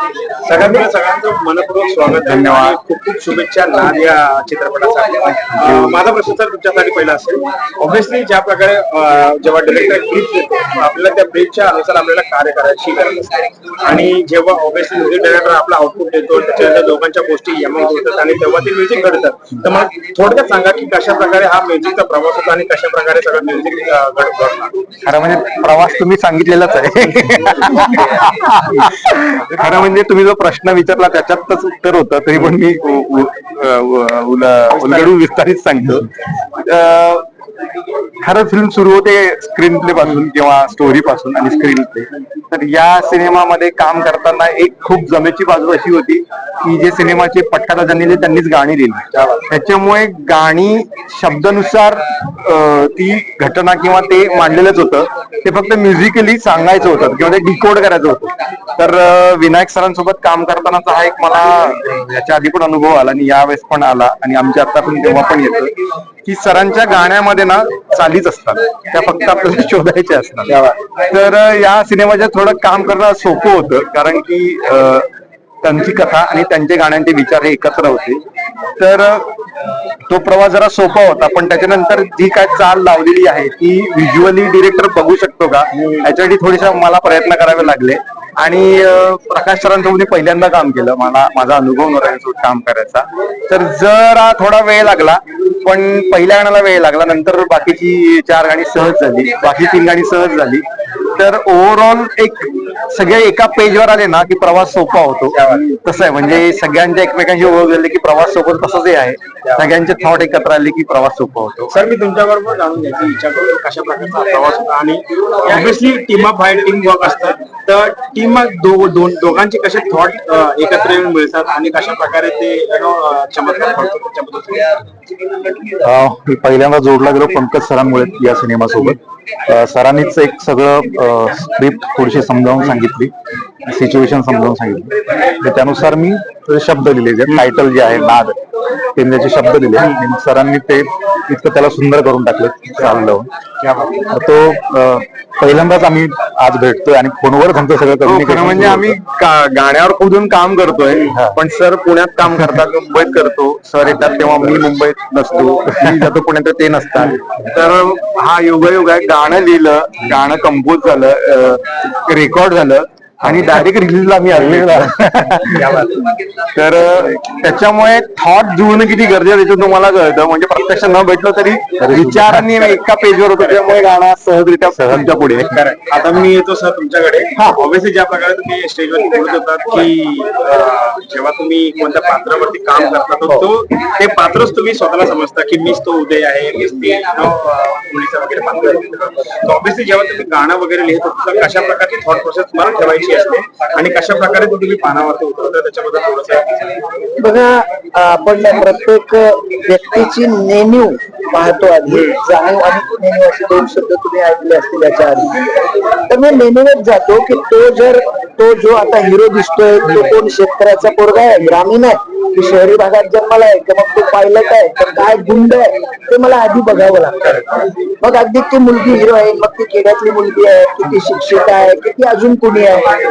सगळ्यात पहिलं सगळ्यांचं मनपूर्वक स्वागत धन्यवाद. खूप खूप शुभेच्छा नाद या चित्रपटासाठी. माझा प्रश्न सर तुमच्यासाठी पहिला असेल. ऑब्व्हियसली ज्या प्रकारे जेव्हा डिरेक्टर ब्रीफ देतो आपल्याला त्या ब्रीफच्या अनुसार आपल्याला कार्य करायची गरज असते. आणि जेव्हा ऑब्व्हियसली म्युझिक डायरेक्टर आपला आउटपुट देतो त्याच्यानंतर दोघांच्या गोष्टी यमक होतात आणि तेव्हा ते म्युझिक घडतं. तर मग थोडक्यात सांगा की कशा प्रकारे हा म्युझिकचा प्रवास होता आणि कशा प्रकारे सगळं म्युझिक घडतं? खरं म्हणजे प्रवास तुम्ही सांगितलेलाच आहे. खरं म्हणजे तुम्ही जो प्रश्न विचारला त्याच्यातच उत्तर होतं तरी पण मी उलगडून विस्तारित सांगतो. खरं फिल्म सुरू होते स्क्रीन प्ले पासून किंवा स्टोरी पासून आणि स्क्रीन प्ले तर या सिनेमामध्ये काम करताना एक खूप जमेची बाजू अशी होती की जे सिनेमाचे पटकथा ज्यांनी त्यांनीच गाणी लिहिली त्याच्यामुळे गाणी शब्दानुसार ती घटना किंवा ते मांडलेलंच होतं. ते फक्त म्युझिकली सांगायचं होतं किंवा ते डिकोड करायचं होतं. तर विनायक सरांसोबत काम करतानाचा हा एक मला याच्या आधी पण अनुभव आला आणि यावेळेस पण आला आणि आमच्या आता पण तेव्हा पण येतो की सरांच्या गाण्यामध्ये ना चालीच असतात. त्या फक्त आपल्याला शोधायच्या असतात. तर या सिनेमाच्या थोडं काम करणं सोपं होतं. कारण की त्यांची कथा आणि त्यांचे गाण्यांचे विचार हे एकत्र होते. तर तो प्रवास जरा सोपा होता पण त्याच्यानंतर जी काय चाल लावलेली आहे ती व्हिज्युअली डिरेक्टर बघू शकतो का? याच्यासाठी थोडीसा मला प्रयत्न करावे लागले. आणि प्रकाश सरांसोबत मी पहिल्यांदा काम केलं मला माझा अनुभव नव्हता काम करायचा. तर जरा थोडा वेळ लागला पण पहिल्या गाण्याला वेळ लागला नंतर बाकीची चार गाणी सहज झाली बाकी तीन गाणी सहज झाली. तर ओव्हरऑल एक सगळे एका पेजवर आले ना की प्रवास सोपा होतो. तसं आहे. म्हणजे सगळ्यांच्या एकमेकांशी ओळख झाली की प्रवास सोबत तसंच आहे. सगळ्यांचे थॉट एकत्र आले की प्रवास सोपा होतो. सर मी तुमच्याबरोबर जाणून घ्यायची इच्छा करतो कशा प्रकारचा प्रवास होता आणि ऑब्व्हियसली टीम अप आहे टीम वर्क असतं. तर टीम दोन दोघांचे कसे थॉट एकत्र येऊन मिळतात आणि कशा प्रकारे ते चमत्कार घडतो त्याच्याबद्दल? पहिल्यांदा जोडला गेलो पंकज सरांमुळे या सिनेमासोबत. सरांनीच एक सगळं स्क्रिप्ट थोडीशी समजावून सांगितली सिच्युएशन समजावून सांगितली. तर त्यानुसार मी थोडे शब्द लिहिले जे टायटल जे आहे नाद. ते मी त्याचे शब्द दिले आणि मग सरांनी ते इतकं त्याला सुंदर करून टाकलं चाल लावून तर तो पहिल्यांदाच आम्ही आज भेटतोय आणि फोनवर आमचं सगळं कम्युनिकेशन म्हणजे आम्ही गाण्यावर खोदून काम करतोय पण सर पुण्यात काम करतात मुंबईत करतो. सर येतात तेव्हा मी मुंबईत नसतो मी जातो पुण्यात ते नसतात. तर हा योगायोग आहे गाणं लिहिलं गाणं कंपोज झालं रेकॉर्ड झालं. आणि डायरेक्ट रिलीजला आम्ही आलेला तर त्याच्यामुळे थॉट जुळणं किती गरजेचं आहे ते तुम्हाला कळतं. म्हणजे प्रत्यक्ष न भेटलं तरी विचारांनी एका पेजवर होतो त्यामुळे गाणं सहजरित्या सहजच्या पुढे. आता मी येतो सर तुमच्याकडे. ऑब्व्हियसली ज्या प्रकारे तुम्ही स्टेजवरती बोलत होतात की जेव्हा तुम्ही कोणत्या पात्रावरती काम करता तर तो ते पात्रच तुम्ही स्वतःला समजता की मीच तो उदय आहे मीच ते मुलीचं वगैरे पात्र ऑब्व्हियसली जेव्हा तुम्ही गाणं वगैरे लिहित होता तर कशा प्रकारची थॉट प्रोसेस तुम्हाला ठेवायची असते आणि कशा प्रकारे तुम्ही पानावरती उतरवता त्याच्याबद्दल थोडंसं बघा आपण प्रत्येक व्यक्तीची नेणीव पाहतो आधी. जाणीव आणि नेणीव असे दोन शब्द तुम्ही ऐकले असतील याच्या आधी. तर मी नेणीवच जातो की तो जर तो जो आता हिरो दिसतोय तो कोण शेतकऱ्याचा पोरगा आहे? ग्रामीण आहे. की शहरी भागात जन्माला आहे तर मग तो पायलट आहे. तर काय गुंड आहे? ते मला आधी बघावं लागतं. मग अगदी ती मुलगी हिरो आहे मग ती खेड्यातली मुलगी आहे किती शिक्षित आहे किती अजून कुणी आहे?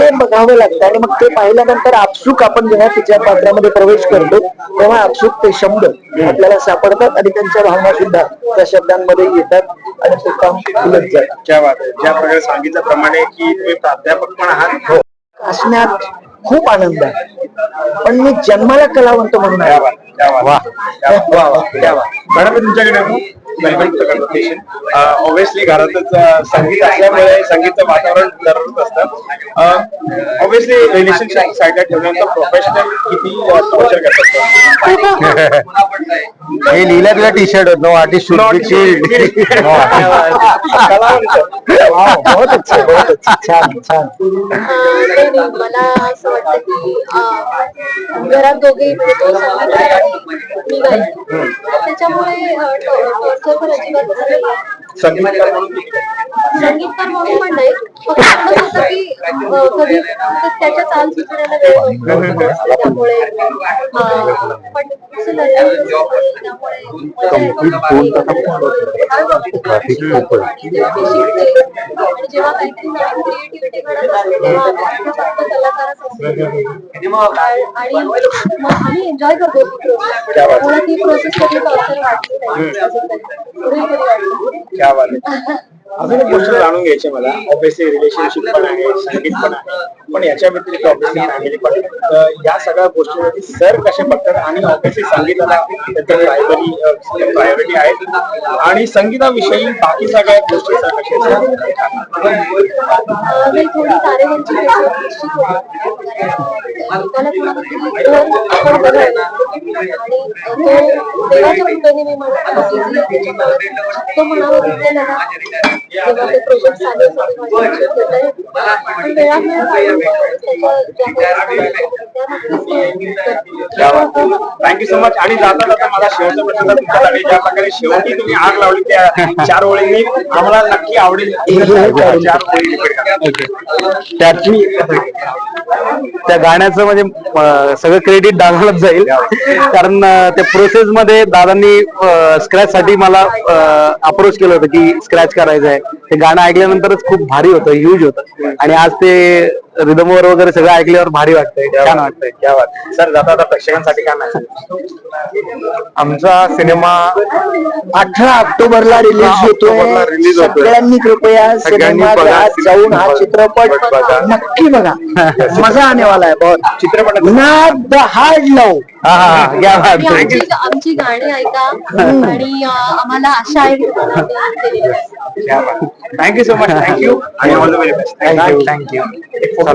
ते बघावं लागतं आणि मग ते पाहिल्यानंतर आपसुक आपण जेव्हा तिच्या पात्रामध्ये प्रवेश करतो तेव्हा आपसुक ते शब्द आपल्याला सापडतात आणि त्यांच्या भावना सुद्धा त्या शब्दांमध्ये येतात आणि ते काम फुलत जातं. आहे. ज्या प्रकारे सांगितल्याप्रमाणे की तुम्ही प्राध्यापक पण आहात. हो. असण्यात खूप आनंद आहे. पण मी जन्माला कलावंत म्हणून आहे. वा वा वा. क्या बात मॅडम मी तुमच्याकडे येतो. कन्व्हर्सेशन ऑब्व्हियसली घरातच संगीत असल्यामुळे संगीतचं वातावरण दररोज असतं. ऑब्व्हियसली रिलेशनशिप साईडला ठेवल्यानंतर प्रोफेशनल किती टॉर्चर करतात हे लिहिलं तुला टी शर्ट नो आर्टिस्ट बहुत अच्छा बहुत अच्छा. छान छान. नाही नाही, मला असं वाटतं की अं, घरात म्हणजे तो आणि मी त्याच्यामुळे अं, टॉ- टॉर्चर संगीतकार म्हणून किती? संगीतकार म्हणून पण नाही फक्त एवढंच होतं की कधी त्याच्या चाल सुचण्याला वेळ त्यामुळे पण असं. जेव्हा काहीतरी नवीन क्रिएटिव्हिटी घडत असते तेव्हा कलाकारच असतो. आणि आम्ही एन्जॉय करतो ती प्रोसेस मला ती प्रोसेस कधी टॉर्चर वाटली नाही. अजून तरी. पुढे कधी वाटली? क्या बात आहे. अजून एक गोष्ट जाणून घ्यायची मला. ऑब्विसली रिलेशनशिप पण आहे संगीत पण आहे. पण याच्या व्यतिरिक्त ऑब्व्हियसली फॅमिली पण या सगळ्या गोष्टीवरती सर कसे बघतात आणि ऑब्व्हियसली संगीताला त्याचं प्रायमरी प्रायोरिटी आहे आणि संगीताविषयी बाकी सगळ्या गोष्टी सर कसे अं, मी थँक्यू सो मच आणि जाता जाता मला शेवटचा प्रश्न तर तुमच्यासाठी ज्या प्रकारे शेवटी तुम्ही आग लावली त्या चार ओळींनी आम्हाला नक्की आवडेल. चार ओळी त्यात त्या गाण्याचं म्हणजे सगळं क्रेडिट दादालाच जाईल. कारण त्या प्रोसेस मध्ये दादांनी स्क्रॅच साठी मला अप्रोच केलं होतं की स्क्रॅच करायचं आहे ते गाणं ऐकल्यानंतरच खूप भारी होतं ह्यूज होतं आणि आज ते रिदमवर वगैरे सगळं ऐकल्यावर भारी वाटतंय छान वाटतंय क्या बात सर जाता जाता प्रेक्षकांसाठी काय आमचा सिनेमा अठरा ऑक्टोबरला रिलीज होतोय होतोय. सगळ्यांनी कृपया सगळ्यांनी बघा, जाऊन हा. चित्रपट बघा. नक्की बघा मजा आने वाला है बहुत. चित्रपटात. नाद द हार्ड लव हा हा क्या बात आणि आहे. आमची आमची गाणी ऐका. आणि अं, आम्हाला आशा आहे की तुम्हाला ते केलेलं आहे. Thank you so much thank you आणि all the very best you. चला